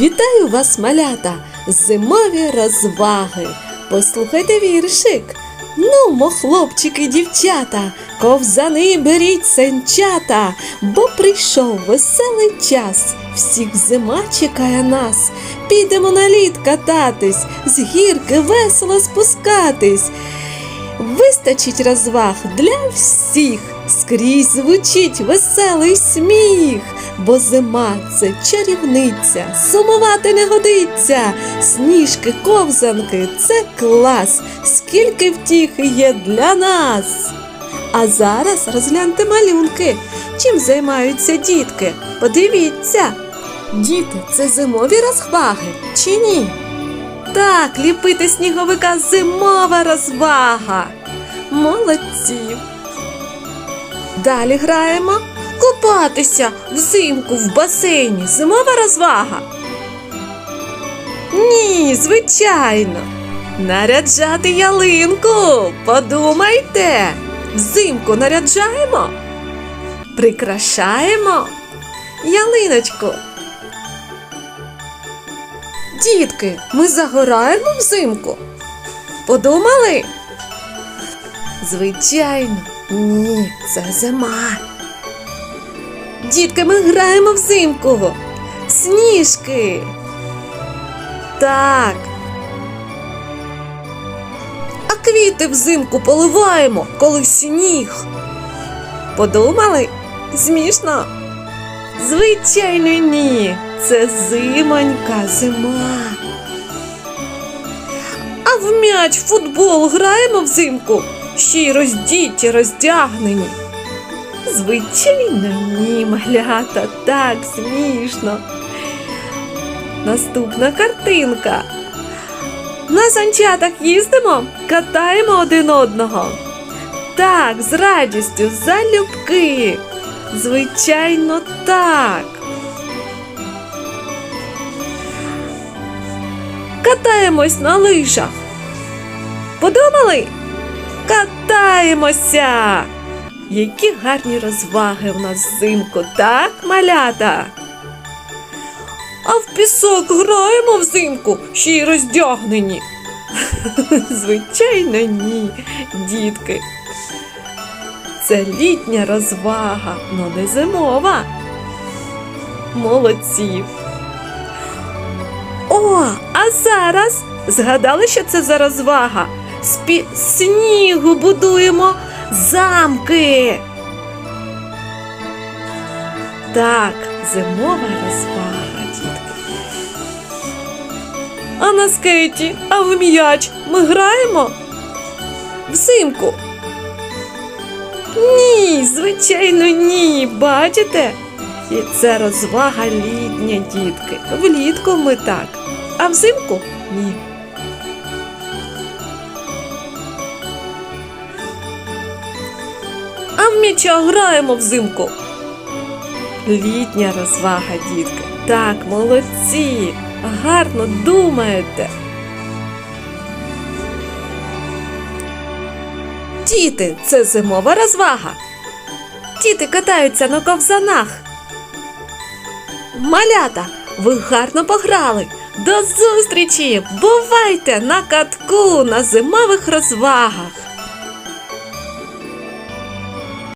Вітаю вас, малята! Зимові розваги. Послухайте віршик. Нумо, хлопчики, дівчата, ковзани беріть сенчата, бо прийшов веселий час. Всіх зима чекає нас. Підемо на лід кататись, з гірки весело спускатись. Вистачить розваг для всіх, скрізь звучить веселий сміх, бо зима це чарівниця, сумувати не годиться. Сніжки, ковзанки це клас, скільки втіхи є для нас. А зараз розгляньте малюнки. Чим займаються дітки? Подивіться. Діти, це зимові розваги чи ні? Так, ліпити сніговика зимова розвага. Молодці. Далі граємо. Купатися взимку в басейні. Зимова розвага. Ні, звичайно. Наряджати ялинку. Подумайте. Взимку наряджаємо. Прикрашаємо ялиночку. Дітки, ми загораємо взимку. Подумали? Звичайно, ні, це зима. Дітки, ми граємо взимку. Сніжки. Так. А квіти взимку поливаємо, коли сніг. Подумали? Смішно? Звичайно, ні. Це зимонька зима. А в м'яч футбол граємо взимку, ще й роздіті, роздягнені. Звичайно, ні, малята, так смішно. Наступна картинка. На санчатах їздимо, катаємо один одного. Так, з радістю, залюбки. Звичайно, так. Катаємось на лижах. Подумали? Катаємося. Які гарні розваги в нас взимку, так, малята? А в пісок граємо взимку, ще й роздягнені. Звичайно, ні, дітки. Це літня розвага, но не зимова. Молодці. О, а зараз згадали, що це за розвага? З снігу будуємо замки. Так, зимова розвага, дітки. А на скейті, а в м'яч ми граємо? Взимку. Ні, звичайно, ні. Бачите? І це розвага літня, дітки. Влітку ми так, а взимку ні. В м'яча граємо взимку. Літня розвага, дітки. Так, молодці. Гарно думаєте. Діти, це зимова розвага. Діти катаються на ковзанах. Малята, ви гарно пограли. До зустрічі! Бувайте на катку на зимових розвагах!